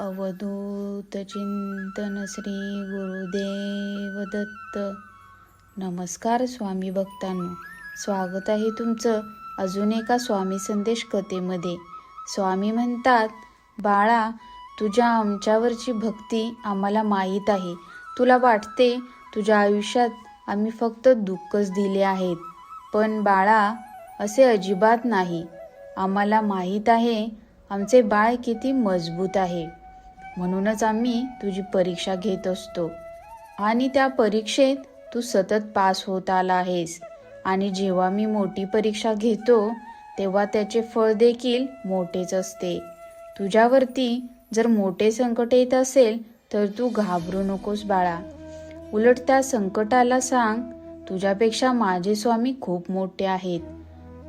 अवधूत चिंतन श्री गुरुदेव दत्त नमस्कार स्वामी भक्तांनो. स्वागत आहे तुमचं अजून एका स्वामी संदेश कथेमध्ये. स्वामी म्हणतात बाळा तुझ्या आमच्यावरची भक्ती आम्हाला माहीत आहे. तुला वाटते तुझ्या आयुष्यात आम्ही फक्त दुःखच दिले आहेत. पण बाळा असे अजिबात नाही. आम्हाला माहीत आहे आमचे बाळ किती मजबूत आहे. म्हणूनच आम्ही तुझी परीक्षा घेत असतो. आणि त्या परीक्षेत तू सतत पास होत आला आहेस. आणि जेव्हा मी मोठी परीक्षा घेतो तेव्हा त्याचे फळ देखील मोठेच असते. तुझ्यावरती जर मोठे संकट येत असेल तर तू घाबरू नकोस बाळा. उलट त्या संकटाला सांग तुझ्यापेक्षा माझे स्वामी खूप मोठे आहेत.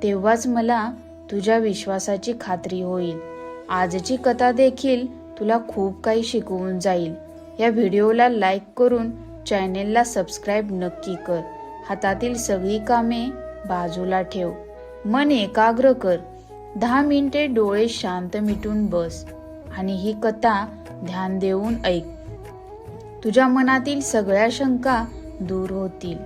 तेव्हाच मला तुझ्या विश्वासाची खात्री होईल. आजची कथा देखील तुला खूप काही शिकवून जाईल. या व्हिडिओला लाईक करून चॅनेलला सबस्क्राईब नक्की कर. हातातील सगळी कामे बाजूला ठेव. मन एकाग्र कर. दहा मिनिटे डोळे शांत मिटून बस आणि ही कथा ध्यान देऊन ऐक. तुझ्या मनातील सगळ्या शंका दूर होतील.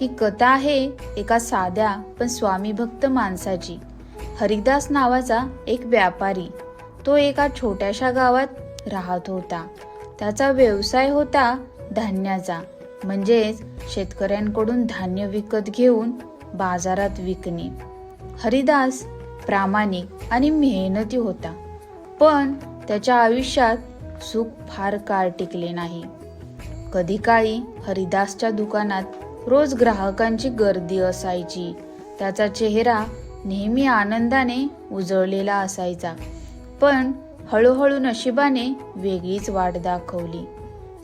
ही कथा आहे एका साध्या पण स्वामी भक्त माणसाची. हरिदास नावाचा एक व्यापारी. तो एका छोट्याशा गावात राहत होता. त्याचा व्यवसाय होता धान्याचा. म्हणजेच शेतकऱ्यांकडून धान्य विकत घेऊन बाजारात विकणे. हरिदास प्रामाणिक आणि मेहनती होता. पण त्याच्या आयुष्यात सुख फार काळ टिकले नाही. कधी काळी हरिदासच्या दुकानात रोज ग्राहकांची गर्दी असायची. त्याचा चेहरा नेहमी आनंदाने उजळलेला असायचा. पण हळूहळू नशिबाने वेगळीच वाट दाखवली.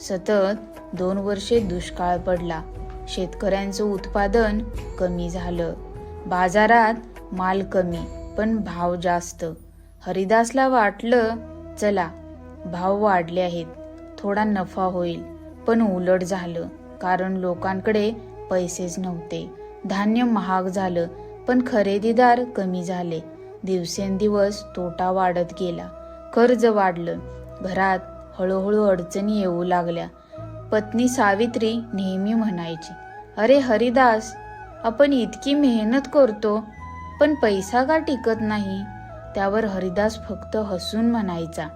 सतत दोन वर्षे दुष्काळ पडला. शेतकऱ्यांचं उत्पादन कमी झालं. बाजारात माल कमी पण भाव जास्त. हरिदासला वाटलं चला भाव वाढले आहेत. थोडा नफा होईल. पण उलट झालं कारण लोकांकडे पैसेच नव्हते. धान्य महाग झालं पण खरेदीदार कमी झाले. दिवसेंदिवस तोटा वाढत गेला. कर्ज वाढलं. घरात हळूहळू अडचणी येऊ लागल्या. पत्नी सावित्री नेहमी म्हणायची अरे हरिदास आपण इतकी मेहनत करतो पण पैसा का टिकत नाही? त्यावर हरिदास फक्त हसून म्हणायचा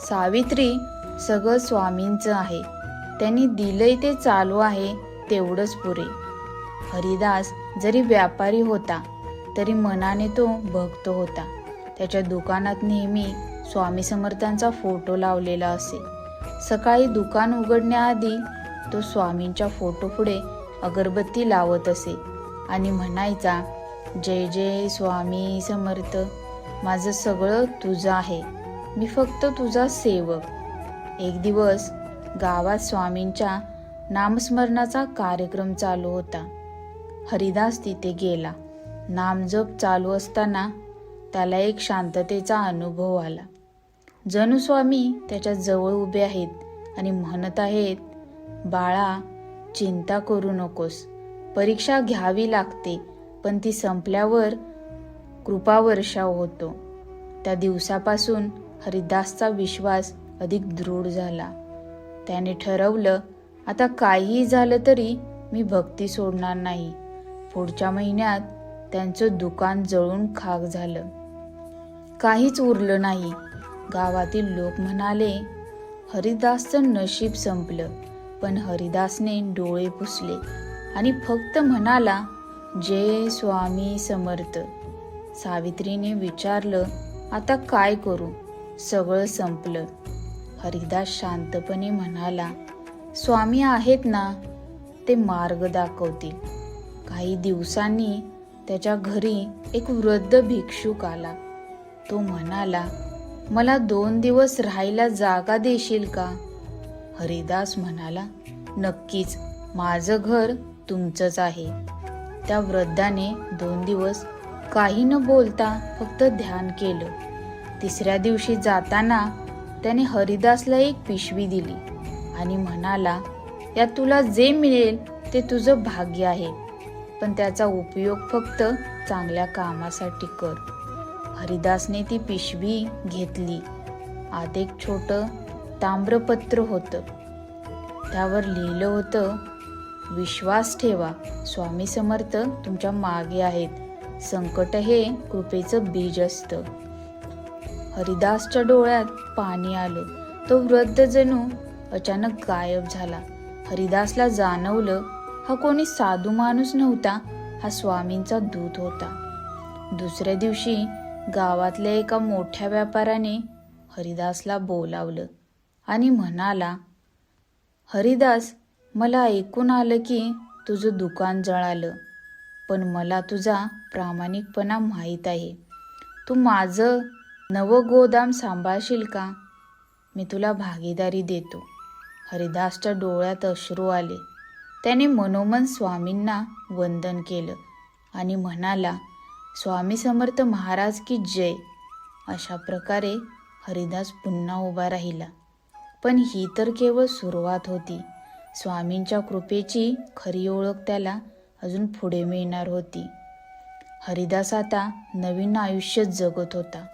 सावित्री सगळं स्वामींचं आहे. त्यांनी दिलंय ते चालू आहे तेवढंच पुरे. हरिदास जरी व्यापारी होता तरी मनाने तो भक्त होता. त्याच्या दुकानात नेहमी स्वामी समर्थांचा फोटो लावलेला असे. सकाळी दुकान उघडण्याआधी तो स्वामींच्या फोटो पुढे अगरबत्ती लावत असे आणि म्हणायचा जय जय स्वामी समर्थ. माझं सगळं तुझं आहे. मी फक्त तुझा सेवक. एक दिवस गावात स्वामींच्या नामस्मरणाचा कार्यक्रम चालू होता. हरिदास तिथे गेला. नामजप चालू असताना त्याला एक शांततेचा अनुभव आला. जणू स्वामी त्याच्याजवळ उभे आहेत आणि म्हणत आहेत बाळा चिंता करू नकोस. परीक्षा घ्यावी लागते पण ती संपल्यावर कृपावर्षाव होतो. त्या दिवसापासून हरिदासचा विश्वास अधिक दृढ झाला. त्याने ठरवलं आता काहीही झालं तरी मी भक्ती सोडणार नाही. पुढच्या महिन्यात त्यांचं दुकान जळून खाक झालं. काहीच उरलं नाही. गावातील लोक म्हणाले हरिदासचं नशीब संपलं. पण हरिदासने डोळे पुसले आणि फक्त म्हणाला जय स्वामी समर्थ. सावित्रीने विचारलं आता काय करू? सगळं संपलं. हरिदास शांतपणे म्हणाला स्वामी आहेत ना ते मार्ग दाखवतील. काही दिवसांनी त्याच्या घरी एक वृद्ध भिक्षुक आला. तो म्हणाला मला दोन दिवस राहायला जागा देशील का? हरिदास म्हणाला नक्कीच माझं घर तुमचंच आहे. त्या वृद्धाने दोन दिवस काही न बोलता फक्त ध्यान केलं. तिसऱ्या दिवशी जाताना त्याने हरिदासला एक पिशवी दिली आणि म्हणाला यात तुला जे मिळेल ते तुझं भाग्य आहे. पण त्याचा उपयोग फक्त चांगल्या कामासाठी कर. हरिदासने ती पिशवी घेतली. आत एक छोटं ताम्रपत्र होतं. त्यावर लिहिलं होतं विश्वास ठेवा स्वामी समर्थ तुमच्या मागे आहेत. संकट हे कृपेचं बीज असतं. हरिदासच्या डोळ्यात पाणी आलं. तो वृद्ध जणू अचानक गायब झाला. हरिदासला जाणवलं हा कोणी साधू माणूस नव्हता हा स्वामींचा दूत होता. दुसऱ्या दिवशी गावातल्या एका मोठ्या व्यापाऱ्याने हरिदासला बोलावलं आणि म्हणाला हरिदास मला ऐकून आलं की तुझं दुकान जळालं पण मला तुझा प्रामाणिकपणा माहीत आहे. तू माझं नवं गोदाम सांभाळशील का? मी तुला भागीदारी देतो. हरिदासच्या डोळ्यात अश्रू आले. त्याने मनोमन स्वामींना वंदन केलं आणि म्हणाला स्वामी समर्थ महाराज की जय. अशा प्रकारे हरिदास पुन्हा उभा राहिला. पण ही तर केवळ सुरुवात होती. स्वामींच्या कृपेची खरी ओळख त्याला अजून पुढे मिळणार होती. हरिदास आता नवीन आयुष्य जगत होता.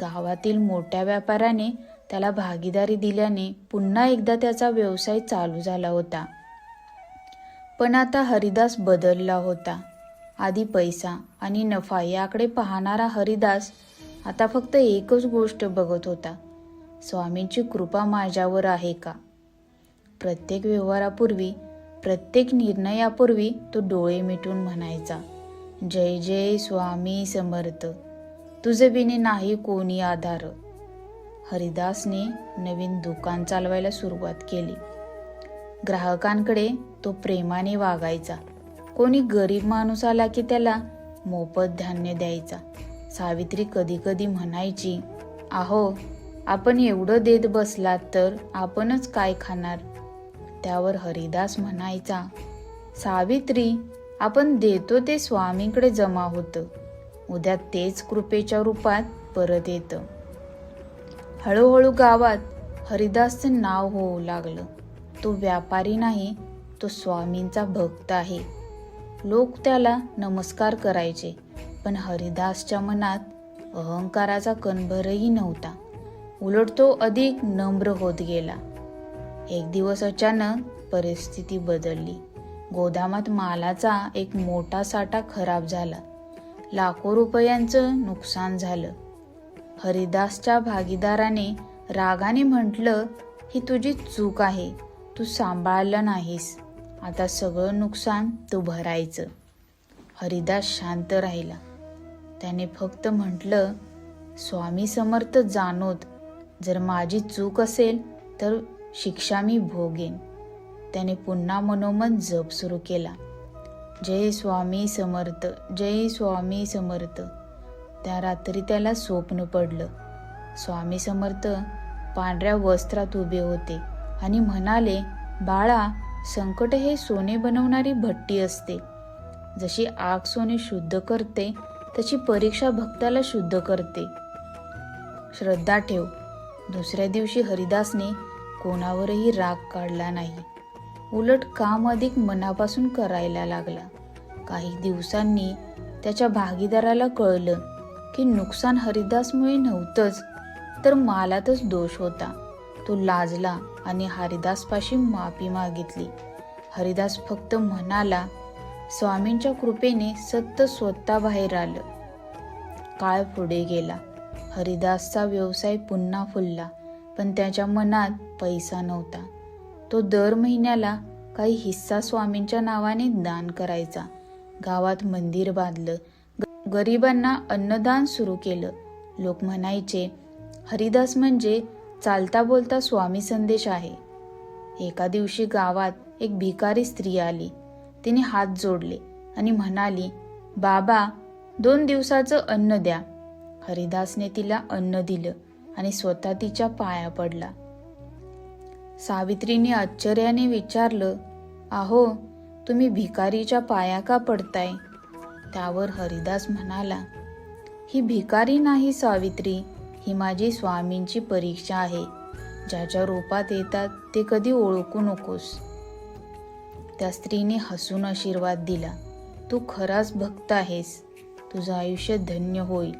गावातील मोठ्या व्यापाऱ्याने त्याला भागीदारी दिल्याने पुन्हा एकदा त्याचा व्यवसाय चालू झाला होता. पण आता हरिदास बदलला होता. आधी पैसा आणि नफा याकडे पाहणारा हरिदास आता फक्त एकच गोष्ट बघत होता. स्वामींची कृपा माझ्यावर आहे का? प्रत्येक व्यवहारापूर्वी प्रत्येक निर्णयापूर्वी तो डोळे मिटून म्हणायचा जय जय स्वामी समर्थ. तुझे बिने नाही कोणी आधार. हरिदासने नवीन दुकान चालवायला सुरुवात केली. ग्राहकांकडे तो प्रेमाने वागायचा. कोणी गरीब माणूस आला की त्याला मोफत धान्य द्यायचा. सावित्री कधी कधी म्हणायची आहो आपण एवढं देत बसलात तर आपणच काय खाणार? त्यावर हरिदास म्हणायचा सावित्री आपण देतो ते स्वामींकडे जमा होतं. उद्या तेच कृपेच्या रूपात परत येतं. हळूहळू गावात हरिदासचं नाव होऊ लागलं. तो व्यापारी नाही तो स्वामींचा भक्त आहे. लोक त्याला नमस्कार करायचे पण हरिदासच्या मनात अहंकाराचा कणभरही नव्हता. उलट तो अधिक नम्र होत गेला. एक दिवस अचानक परिस्थिती बदलली. गोदामात मालाचा एक मोठा साठा खराब झाला. लाखो रुपयांचं नुकसान झालं. हरिदासच्या भागीदाराने रागाने म्हटलं ही तुझी चूक आहे. तू सांभाळलं नाहीस. आता सगळं नुकसान तू भरायचं. हरिदास शांत राहिला. त्याने फक्त म्हटलं स्वामी समर्थ जाणोत. जर माझी चूक असेल तर शिक्षा मी भोगेन. त्याने पुन्हा मनोमन जप सुरू केला. जय स्वामी समर्थ जय स्वामी समर्थ. त्या रात्री त्याला स्वप्न पडलं. स्वामी समर्थ पांढऱ्या वस्त्रात उभे होते. आणि म्हणाले बाळा संकट हे सोने बनवणारी भट्टी असते. जशी आग सोने शुद्ध करते तशी परीक्षा भक्ताला शुद्ध करते. श्रद्धा ठेव. दुसऱ्या दिवशी हरिदासने कोणावरही राग काढला नाही. उलट काम अधिक मनापासून करायला लागला. काही दिवसांनी त्याच्या भागीदाराला कळलं की नुकसान हरिदासमुळे नव्हतंच तर मालातच दोष होता. तो लाजला आणि हरिदासपाशी माफी मागितली. हरिदास फक्त म्हणाला स्वामींच्या कृपेने सत्य स्वतः बाहेर आलं. काळ पुढे गेला. हरिदासचा व्यवसाय पुन्हा फुलला पण त्याच्या मनात पैसा नव्हता. तो दर महिन्याला काही हिस्सा स्वामींच्या नावाने दान करायचा. गावात मंदिर बांधलं गरिबांना अन्नदान सुरू केलं. लोक म्हणायचे हरिदास म्हणजे चालता बोलता स्वामी संदेश आहे. एका दिवशी गावात एक भिकारी स्त्री आली. तिने हात जोडले आणि म्हणाली बाबा दोन दिवसाचं अन्न द्या. हरिदासने तिला अन्न दिलं आणि स्वतः तिच्या पाया पडला. सावित्रीने आश्चर्याने विचारलं आहो तुम्ही भिकारीच्या पाया का पडताय? त्यावर हरिदास म्हणाला ही भिकारी नाही सावित्री. ही माझी स्वामींची परीक्षा आहे. ज्याच्या रूपात येतात ते कधी ओळखू नकोस. त्या स्त्रीने हसून आशीर्वाद दिला. तू खराच भक्त आहेस. तुझं आयुष्य धन्य होईल.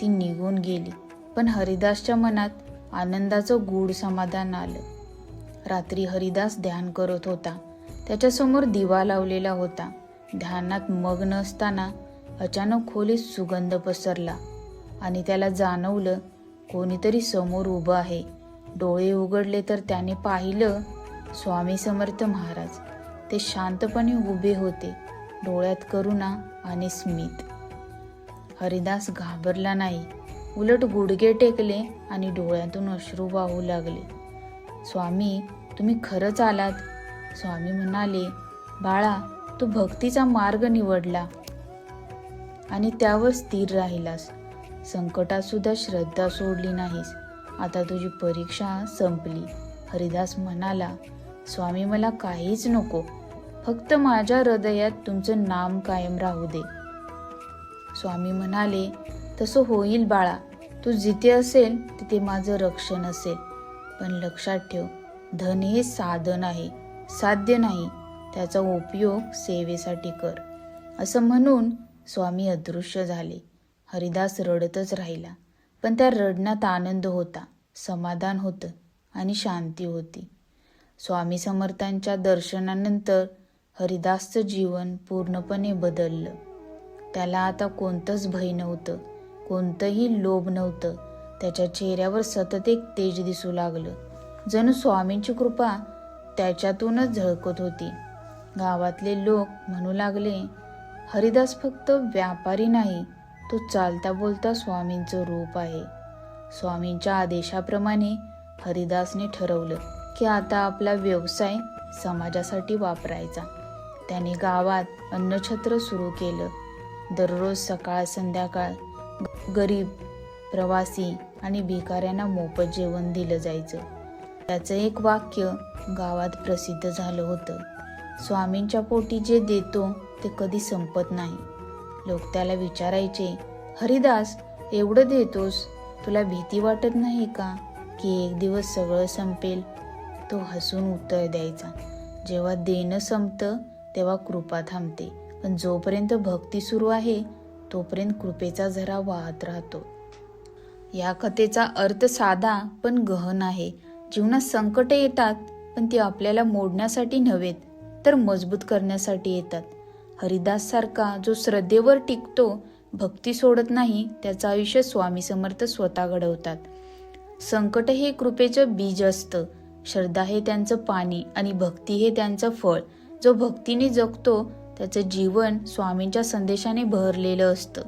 ती निघून गेली. पण हरिदासच्या मनात आनंदाचं गूढ समाधान आलं. रात्री हरिदास ध्यान करत होता. त्याच्यासमोर दिवा लावलेला होता. ध्यानात मग्न असताना अचानक खोलीत सुगंध पसरला. आणि त्याला जाणवलं कोणीतरी समोर उभं आहे. डोळे उघडले तर त्याने पाहिलं स्वामी समर्थ महाराज. ते शांतपणे उभे होते डोळ्यात करुणा आणि स्मित. हरिदास घाबरला नाही. उलट गुडघे टेकले आणि डोळ्यातून अश्रू वाहू लागले. स्वामी तुम्ही खरंच आलात? स्वामी म्हणाले बाळा तू भक्तीचा मार्ग निवडला आणि त्यावर स्थिर राहिलास. संकटात सुद्धा श्रद्धा सोडली नाहीस. आता तुझी परीक्षा संपली. हरिदास म्हणाला स्वामी मला काहीच नको. फक्त माझ्या हृदयात तुमचं नाम कायम राहू दे. स्वामी म्हणाले तसं होईल बाळा. तू जिथे असेल तिथे माझं रक्षण असेल. पण लक्षात ठेव धन हे साधन आहे साध्य नाही. त्याचा उपयोग सेवेसाठी कर. असं म्हणून स्वामी अदृश्य झाले. हरिदास रडतच राहिला. पण त्या रडण्यात आनंद होता समाधान होतं आणि शांती होती. स्वामी समर्थांच्या दर्शनानंतर हरिदासचं जीवन पूर्णपणे बदललं. त्याला आता कोणतंच भय नव्हतं कोणतंही लोभ नव्हतं. त्याच्या चेहऱ्यावर सतत एक तेज दिसू लागलं. जणू स्वामींची कृपा त्याच्यातूनच झळकत होती. गावातले लोक म्हणू लागले हरिदास फक्त व्यापारी नाही तो चालता बोलता स्वामींचं रूप आहे. स्वामींच्या आदेशाप्रमाणे हरिदासने ठरवलं की आता आपला व्यवसाय समाजासाठी वापरायचा. त्याने गावात अन्नछत्र सुरू केलं. दररोज सकाळ संध्याकाळ गरीब प्रवासी आणि भिकाऱ्यांना मोफत जेवण दिलं जायचं. त्याचं एक वाक्य गावात प्रसिद्ध झालं होतं. स्वामींच्या पोटी जे देतो ते कधी संपत नाही. लोक त्याला विचारायचे हरिदास एवढं देतोस? तुला भीती वाटत नाही का की एक दिवस सगळं संपेल? तो हसून उत्तर द्यायचा जेव्हा देणं संपतं तेव्हा कृपा थांबते. पण जोपर्यंत भक्ती सुरू आहे तोपर्यंत कृपेचा झरा वाहत राहतो. या कथेचा अर्थ साधा पण गहन आहे. जीवनात संकटे येतात पण ती आपल्याला मोडण्यासाठी नव्हेत तर मजबूत करण्यासाठी येतात. हरिदास सारखा जो श्रद्धेवर टिकतो भक्ती सोडत नाही त्याचं आयुष्य स्वामी समर्थ स्वतः घडवतात संकट हे कृपेचं बीज असतं. श्रद्धा हे त्यांचं पाणी आणि भक्ती हे त्यांचं फळ. जो भक्तीने जगतो त्याचं जीवन स्वामींच्या संदेशाने बहरलेलं असतं.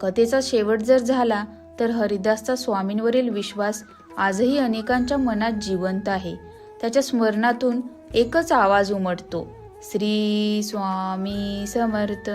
कथेचा शेवट जर झाला तर हरिदासचा स्वामींवरील विश्वास आजही अनेकांच्या मनात जिवंत आहे. त्याच्या स्मरणातून एकच आवाज उमटतो. श्री स्वामी समर्थ.